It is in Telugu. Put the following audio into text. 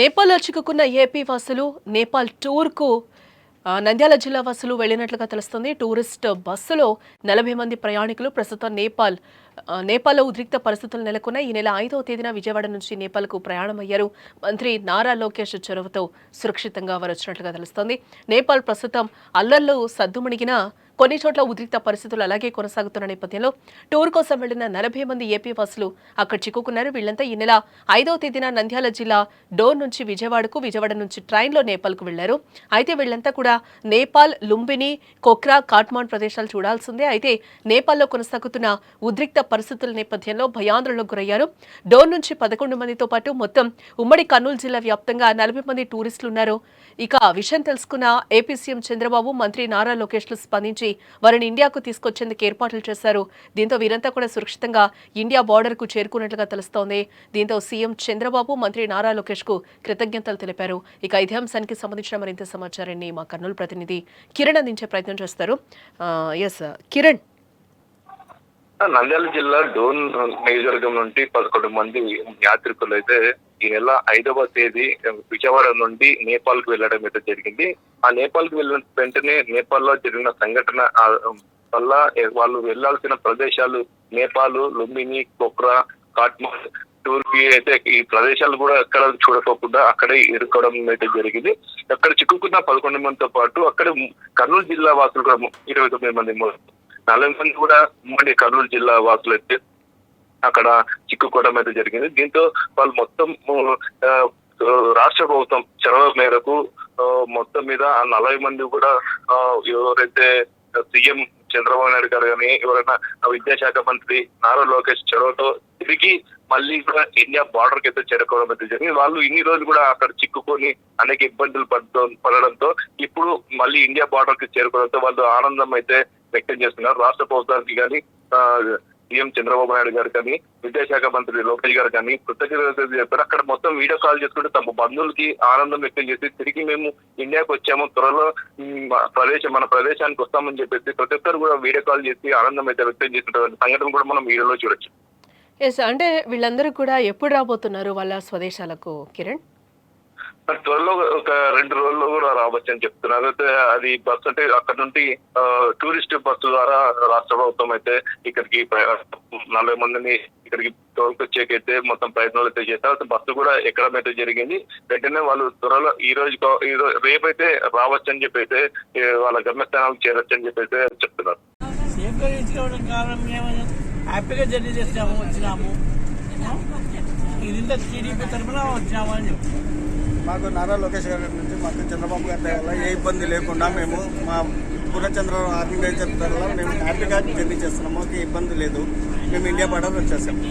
నేపాల్లో చిక్కుకున్న ఏపీ వాసులు నేపాల్ టూర్కు నంద్యాల జిల్లా వాసులు వెళ్ళినట్లుగా తెలుస్తుంది. టూరిస్ట్ బస్సులో నలభై మంది ప్రయాణికులు ప్రస్తుతం నేపాల్ నేపాల్లో ఉద్రిక్త పరిస్థితులు నెలకొన్న ఈ నెల ఐదవ తేదీన విజయవాడ నుంచి నేపాల్కు ప్రయాణమయ్యారు మంత్రి నారా లోకేష్ చొరవతో సురక్షితంగా వారు వచ్చినట్లుగా తెలుస్తోంది. నేపాల్ ప్రస్తుతం అల్లర్లు సద్దుమణిగిన కొన్ని చోట్ల ఉద్రిక్త పరిస్థితులు అలాగే కొనసాగుతున్న నేపథ్యంలో టూర్ కోసం వెళ్ళిన నలభై మంది ఏపీ బస్సులు అక్కడ చిక్కుకున్నారు. వీళ్ళంతా ఈ నెల ఐదవ తేదీన నంద్యాల జిల్లా డోర్ నుంచి విజయవాడకు విజయవాడ నుంచి ట్రైన్లో నేపాల్కు వెళ్ళారు అయితే వీళ్ళంతా కూడా నేపాల్ లుంబిని కొక్రా కాట్మాండ్ ప్రదేశాలు చూడాల్సిందే. అయితే నేపాల్లో కొనసాగుతున్న ఉద్రిక్త పరిస్థితుల నేపథ్యంలో భయాందోళనకు గురయ్యారు. డోర్ నుంచి పదకొండు మందితో పాటు మొత్తం ఉమ్మడి కర్నూలు జిల్లా వ్యాప్తంగా నలభై మంది టూరిస్టులు ఉన్నారు. ఇక విషయం తెలుసుకున్న ఏపీ సీఎం చంద్రబాబు మంత్రి నారా లోకేష్లు స్పందించి వారిని ఇండియాకు తీసుకొచ్చేందుకు ఏర్పాట్లు చేశారు. దీంతో వీరంతా కూడా సురక్షితంగా ఇండియా బార్డర్కు చేరుకున్నట్లుగా తెలుస్తోంది. దీంతో సీఎం చంద్రబాబు మంత్రి నారా లోకేష్కు కృతజ్ఞతలు తెలిపారు. ఇక ఇదే అంశానికి సంబంధించిన మరింత సమాచారాన్ని మా కర్నూలు ప్రతినిధి కిరణ్ అందించే ప్రయత్నం చేస్తారు. ఎస్ కిరణ్. నంద్యాల జిల్లా డోన్ నియోజకవర్గం నుండి పదకొండు మంది యాత్రికులు అయితే ఈ నెల ఐదవ తేదీ విజయవాడ నుండి నేపాల్కు వెళ్ళడం అయితే జరిగింది. ఆ నేపాల్కు వెళ్ళిన వెంటనే నేపాల్లో జరిగిన సంఘటన వల్ల వాళ్ళు వెళ్ళాల్సిన ప్రదేశాలు నేపాల్ లుంబిని కొక్రా కాట్మాండ్ టూర్కి అయితే ఈ ప్రదేశాలు కూడా ఎక్కడ చూడకోకుండా అక్కడే ఇరుకోవడం అయితే జరిగింది. అక్కడ చిక్కుకున్న పదకొండు మందితో పాటు అక్కడ కర్నూలు జిల్లా వాసులు కూడా ఇరవై తొమ్మిది మంది నలభై మంది కూడా ఉమ్మడి కర్నూలు జిల్లా వాసులు అయితే అక్కడ చిక్కుకోవడం అయితే జరిగింది. దీంతో వాళ్ళు మొత్తం రాష్ట్ర ప్రభుత్వం చొరవ మేరకు మొత్తం మీద ఆ నలభై మంది కూడా ఎవరైతే సీఎం చంద్రబాబు నాయుడు గారు కానీ ఎవరైనా విద్యాశాఖ మంత్రి నారా లోకేష్ చొరవతో తిరిగి మళ్ళీ కూడా ఇండియా బార్డర్కి అయితే చేరుకోవడం అయితే జరిగింది. వాళ్ళు ఇన్ని రోజులు కూడా అక్కడ చిక్కుకొని అనేక ఇబ్బందులు పడడం పడడంతో ఇప్పుడు మళ్ళీ ఇండియా బార్డర్కి చేరుకోవడంతో వాళ్ళు ఆనందం అయితే వ్యక్తం చేస్తున్నారు. రాష్ట్ర ప్రభుత్వానికి కానీ సీఎం చంద్రబాబు నాయుడు గారు కానీ విద్యాశాఖ మంత్రి లోకేష్ గారు కానీ కృతజ్ఞతలు చెప్పారు. అక్కడ మొత్తం వీడియో కాల్ చేసుకుంటూ తమ బంధువులకి ఆనందం వ్యక్తం చేసి తిరిగి మేము ఇండియాకి వచ్చాము త్వరలో ప్రదేశం మన ప్రదేశానికి వస్తామని చెప్పేసి ప్రతి ఒక్కరు కూడా వీడియో కాల్ చేసి ఆనందం అయితే వ్యక్తం చేసినటువంటి సంఘటన కూడా మనం వీడియోలో చూడొచ్చు. ఎస్ అంటే వీళ్ళందరూ కూడా ఎప్పుడు రాబోతున్నారు వాళ్ళ స్వదేశాలకు కిరణ్? త్వరలో ఒక రెండు రోజుల్లో కూడా రావచ్చు అని చెప్తున్నారు అయితే అది బస్ అంటే అక్కడ నుండి టూరిస్ట్ బస్సు ద్వారా రాష్ట్ర ప్రభుత్వం అయితే ఇక్కడికి నలభై మందిని ఇక్కడికి తోలుకొచ్చేకైతే మొత్తం ప్రయత్నాలు అయితే చేస్తారు. బస్సు కూడా ఎక్కడ అయితే జరిగింది. వెంటనే వాళ్ళు త్వరలో ఈ రోజు ఈ రోజు రేపైతే రావచ్చు అని చెప్పి అయితే వాళ్ళ గమ్యస్థానాలకు చేరొచ్చు అని చెప్పి అయితే చెప్తున్నారు హ్యాపీగా జర్నీ చేసాము వచ్చినాము. ఇది టీడీపీ తరఫున వచ్చినాము అని మాకు నారా లోకేష్ గారి నుంచి మాకు చంద్రబాబు గారి వల్ల ఏ ఇబ్బంది లేకుండా మేము మా పూర్ణచంద్ర ఆర్గనైజర్ వల్ల మేము హ్యాపీగా జర్నీ చేస్తున్నాము మాకు ఏ ఇబ్బంది లేదు. మేము ఇండియా బార్డర్ వచ్చేసాము